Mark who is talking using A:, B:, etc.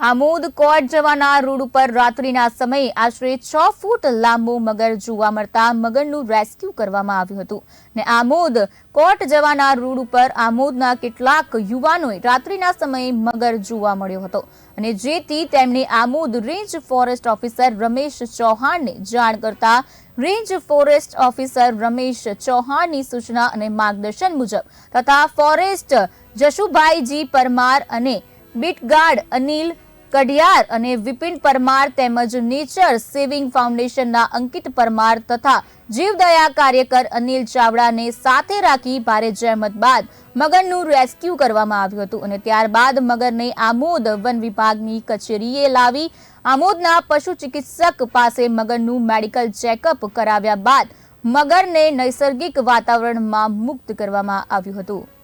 A: આમોદ કોટ જવાના રોડ ઉપર રાત્રિના સમયે આશરે છ ફૂટ લાંબો મગર જોવા મળતા મગરનું રેસ્ક્યુ કરવામાં આવ્યું હતું. ને આમોદ કોટ જવાના રોડ ઉપર આમોદના કેટલાક યુવાનોએ રાત્રિના સમયે મગર જોવા મળ્યો હતો. અને જેથી તેમણે Amod range forest officer Ramesh ચૌહાણને જાણ કરતા રેન્જ ફોરેસ્ટ ઓફિસર રમેશ ચૌહાણની સૂચના અને માર્ગદર્શન મુજબ તથા ફોરેસ્ટ જશુભાઈજી પરમાર અને બીટગાર્ડ અનિલ કડિયાર અને વિપિન પરમાર તેમજ નેચર સેવિંગ ફાઉન્ડેશનના અંકિત પરમાર તથા જીવદયા કાર્યકર અનિલ ચાવડાને સાથે રાખી ભારે જહેમત બાદ મગરનું રેસ્ક્યુ કરવામાં આવ્યું હતું અને ત્યારબાદ મગરને આમોદ વન વિભાગની કચેરીએ લાવી આમોદના પશુ ચિકિત્સક પાસે મગરનું મેડિકલ ચેકઅપ કરાવ્યા બાદ મગરને નૈસર્ગિક વાતાવરણમાં મુક્ત કરવામાં આવ્યું હતું.